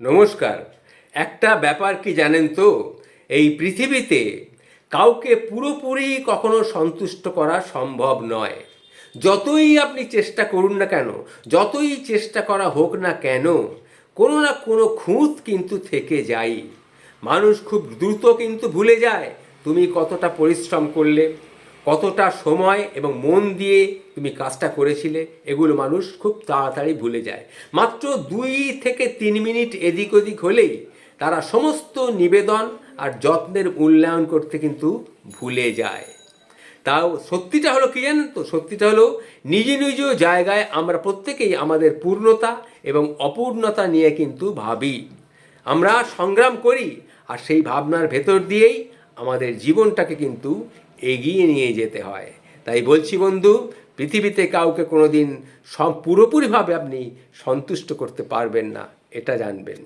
নমস্কার। একটা ব্যাপার কি জানেন তো? এই পৃথিবীতে কাউকে পুরোপুরি কখনো সন্তুষ্ট করা সম্ভব নয়। যতই আপনি চেষ্টা করুন না কেন, যতই চেষ্টা করা হোক না কেন, কোনো না কোনো খুঁত কিন্তু থেকে যাই মানুষ খুব দ্রুত কিন্তু ভুলে যায় তুমি কতটা পরিশ্রম করলে। কতটা সময় এবং মন দিয়ে তুমি কাজটা করেছিলে, এগুলো মানুষ খুব তাড়াতাড়ি ভুলে যায়। মাত্র দুই থেকে তিন মিনিট এদিক ওদিক হলেই তারা সমস্ত নিবেদন আর যত্নের মূল্যায়ন করতে কিন্তু ভুলে যায়। তাও সত্যিটা হলো কি জানেন তো? সত্যিটা হলো নিজ নিজ জায়গায় আমরা প্রত্যেকেই আমাদের পূর্ণতা এবং অপূর্ণতা নিয়ে কিন্তু ভাবি। আমরা সংগ্রাম করি আর সেই ভাবনার ভেতর দিয়েই আমাদের জীবনটাকে কিন্তু এগিয়ে নিয়ে যেতে হয়। তাই বলছি বন্ধু, পৃথিবীতে কাউকে কোনো দিন পুরোপুরিভাবে আপনি সন্তুষ্ট করতে পারবেন না, এটা জানবেন।